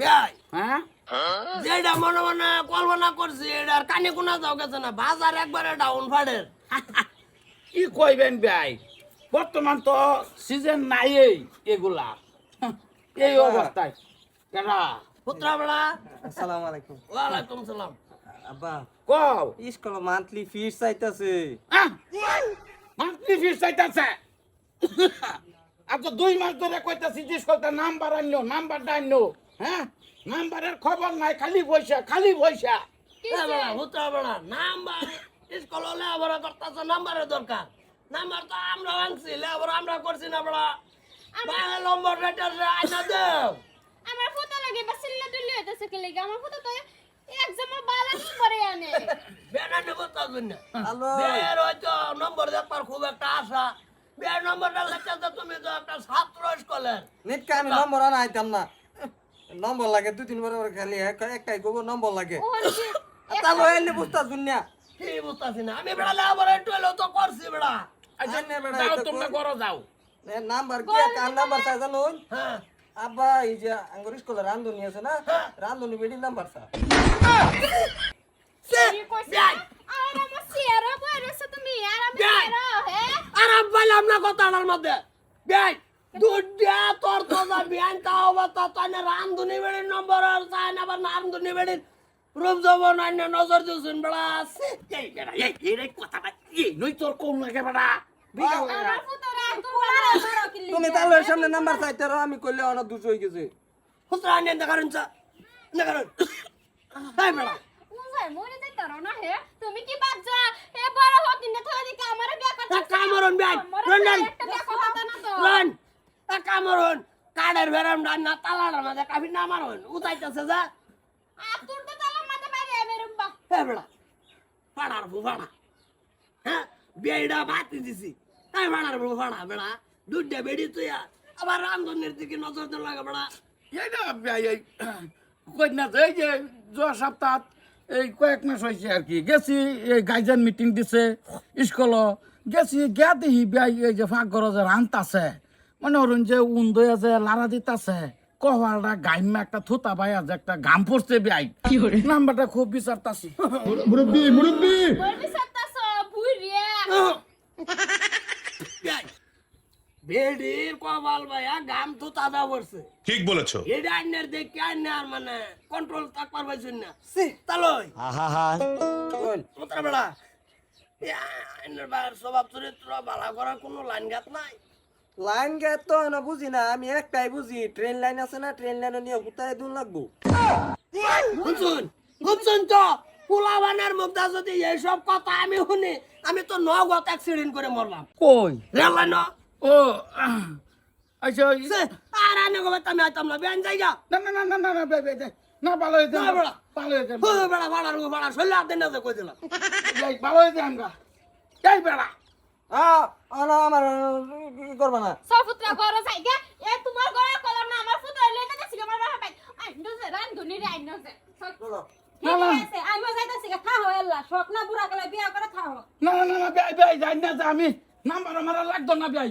ভাই হ্যাঁ? যেটা মনে মনে কল্পনা করছি এটার কানে কোনা যাও গেছে না বাজার একবারে ডাউন ফাডের কি কইবেন ভাই বর্তমান তো সিজন নাই এই এগুলা। এই অবস্থায়। কেনা? পুত্রাবড়া আসসালামু আলাইকুম। ওয়ালাইকুম সালাম। আব্বা কও। স্কুল মান্থলি ফিস চাইতাছে। Monthly fees চাইতাছে। আচ্ছা দুই মাস ধরে কইতাছি যে নাম্বার আনলো নাম্বারটা আনলো। হ্যাঁ? নাম্বারের খবর নাই খালি পয়সা খালি পয়সা বেড়া নাম্বার স্কুল হলে করতেছে নাম্বারের দরকার। নাম্বার তো আমরা আনছি আবার আমরা করছি না বেড়া বাংলা নম্বর রেটার আইনা দেও। আমার ফটো লাগে বা সিল্লা দুল্লি হইতাছে কি লাগে? আমার ফটো তো এক্সামে বালা নম্বরে আনে। বেড়া নেব তার জন্য বের হয়তো নম্বর দেখবার খুব একটা আশা। বের নম্বরটা লেখাতে তুমি তো একটা ছাত্র স্কুলের। নিটকা আমি নম্বর আনা আইতাম না। নম্বর লাগে দুই তিন বার করে খালি এক- একটাই গোবো নম্বর লাগে। তাহলে এলে বুঝতা দুনিয়া কি বুঝতেছি না। আমি বেড়ালে আবার একটু এলো তো করছি বেড়া। আচ্ছা আইনে বেড়া, যাও তোমরা? করো যাও। এ নাম্বার কি? কার নাম্বার চাই জানুন? হ্যাঁ। আব্বা এই যে আঙ্গুর স্কুলে রান্ধুনি আছে না? রান্ধুনি বেডি নাম্বার চা কি কইছে যাই। আর আমার সিয়ারা বয়রছে তুমি আর আমি যাই। সিয়ারা হে আর পাইলাম না কথাটার মধ্যে। বেই দুটা তোর তো যা বিয়ান তা অবস্থা তাই না রামধুনি বেড়ির নম্বর আর চাই না আবার রামধুনি বেড়ির রূপ যৌবন অন্য নজর দিয়েছেন বেড়া আছে এই বেড়া এই এই রে কথাটা এই নই তোর কোন লাগে বেড়া? বড়। তুমি তাহলে সামনে নাম্বার চাইতে রো আমি কইলে অনেক দুশো হয়ে গেছে। হুতরা আনেন দেখারুন চা। দেখারুন হাই বেড়া। মরে যাই তারো না হে। তুমি কি বাচ্চা হে বড় থই দিকে আমারে বিয়া করতে কামরন বিয়া কথা না তো রন এক কামরন কাডের বেরাম ডান না তালার মাঝে কাফি না মারুন উতাইতেছে যা। আর তোর তো তালা মাথা বাইরে বেরুম বা হে বেড়া ফাড়ার ফাড়া। হ্যাঁ বেড়া বাতি দিছি। হ্যাঁ ফাড়ার বু ফাড়া বেড়া দুধটা বেড়ি তুই আবার রান্ধনের দিকে নজর দিন লাগে বেড়া। এই না এই এই কই না যে এই যে যোৱা সপ্তাহ এই কয়েক মাস হয়েছে আর কি গেছি এই গাইজান মিটিং দিছে স্কুল গেছি গিয়া দেখি বিয়াই এই যে ফাঁক ঘর যে রান্ত আছে। মনে হরুন যে উন দই আছে লারা দিতাছে কহওয়ালটা গাইমা একটা থুতা পাই আছে একটা ঘাম পড়ছে বিয়াই। নাম্বারটা খুব বিচারতাছি। মুরব্বী মুরব্বী! ভুই। বেড়ির ভাইয়া গাম তো তাজা পড়ছে। ঠিক বলেছ। এটা আইনের দেখে আইনার মানে কন্ট্রোল থাকবার পাইছেন না। তালই। কোন কোথায় বেড়া আইনের স্বভাব চরিত্র বালা করার কোনো লাইন গাত নাই। লাইন গেট তো না বুঝি না আমি একটাই বুঝি ট্রেন লাইন আছে না ট্রেন লাইনে নিয়ে কোথায় দূর লাগবো। শুনছুন শুনছুন তো পোলাবানের মুগ্ধা যদি এইসব কথা আমি শুনি আমি তো নগদ অ্যাক্সিডেন্ট করে মরলাম। কই? রেল লাইন ও। আহ, আচ্ছা আর আনে গো আমি আইতাম না বেন জায়গা। না না না না না না বে বে। না ভালো হয়েছে না, বেড়া। ভালো হয়েছে বেড়া ভাড়ার গো ভাড়া শৈলে হাতে না কই দিলাম ভালো হয়েছে আমরা। এই বেড়া আহ না আমার ই করবা না। সফুত্রা ঘর যাইগা এ তোমার ঘর কলম না আমার ফুটো লইতে যাচ্ছি আমার বাবা ভাই আই নজে রান ধুনি রে আই নজে না না। আমি যাইতাছি গা থা হইলা শোক না বুড়া গলে বিয়া করে থা না না না না বে বে যাই না আমি নাম্বার আমার লাগতো না ভাই